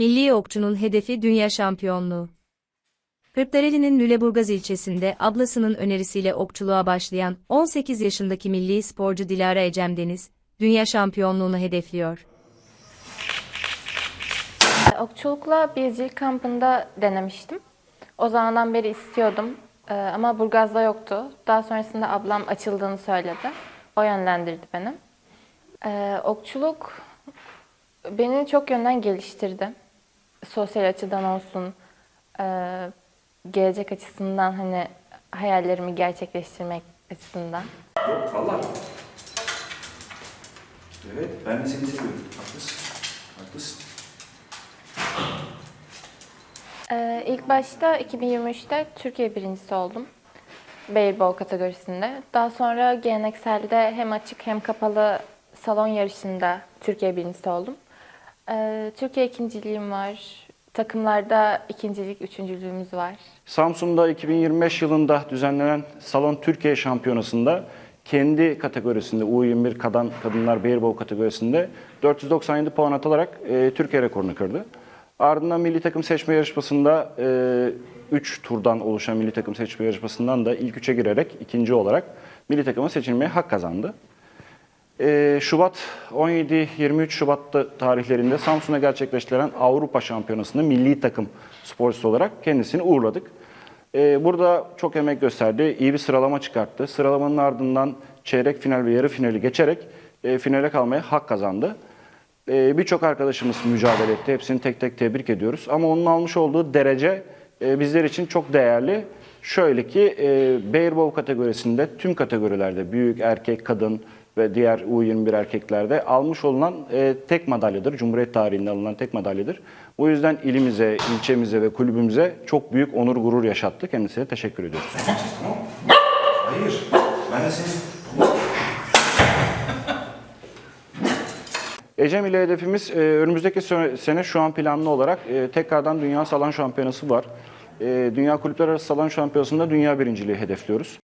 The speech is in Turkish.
Milli okçunun hedefi dünya şampiyonluğu. Kırklareli'nin Lüleburgaz ilçesinde ablasının önerisiyle okçuluğa başlayan 18 yaşındaki milli sporcu Dilara Ecem Deniz, dünya şampiyonluğunu hedefliyor. Okçulukla bizcilik kampında denemiştim. O zamandan beri istiyordum Ee, ama Burgaz'da yoktu. Daha sonrasında ablam açıldığını söyledi. O yönlendirdi beni. Ee, okçuluk beni çok yönden geliştirdi. Sosyal açıdan olsun, e, gelecek açısından hani hayallerimi gerçekleştirmek açısından. Yok valla. Evet ben de seni seviyorum. Haklısın. Haklısın. Ee, ilk başta 2023'te Türkiye birincisi oldum. Beyzbol kategorisinde. Daha sonra gelenekselde hem açık hem kapalı salon yarışında Türkiye birincisi oldum. Ee, Türkiye ikinciliğim var. Takımlarda ikincilik, üçüncülüğümüz var. Samsun'da 2025 yılında düzenlenen Salon Türkiye Şampiyonası'nda kendi kategorisinde U21 kadın kadınlar beyzbol kategorisinde 497 puan atarak e, Türkiye rekorunu kırdı. Ardından milli takım seçme yarışmasında 3 turdan oluşan milli takım seçme yarışmasından da ilk üçe girerek ikinci olarak milli takıma seçilmeye hak kazandı. Ee, Şubat 17-23 Şubat'ta tarihlerinde Samsun'a gerçekleştirilen Avrupa Şampiyonası'nda milli takım sporcusu olarak kendisini uğurladık. Ee, burada çok emek gösterdi, iyi bir sıralama çıkarttı. Sıralamanın ardından çeyrek final ve yarı finali geçerek e, finale kalmaya hak kazandı. Ee, Birçok arkadaşımız mücadele etti, hepsini tek tek tebrik ediyoruz. Ama onun almış olduğu derece e, bizler için çok değerli. Şöyle ki e, kategorisinde tüm kategorilerde büyük, erkek, kadın ve diğer U21 erkeklerde almış olunan e, tek madalyadır. Cumhuriyet tarihinde alınan tek madalyadır. Bu yüzden ilimize, ilçemize ve kulübümüze çok büyük onur gurur yaşattı. Kendisine teşekkür ediyoruz. Hayır. Ben de senin... Ecem ile hedefimiz e, önümüzdeki sene şu an planlı olarak e, tekrardan Dünya Salon Şampiyonası var. E, Dünya Kulüpler Arası Salon Şampiyonası'nda dünya birinciliği hedefliyoruz.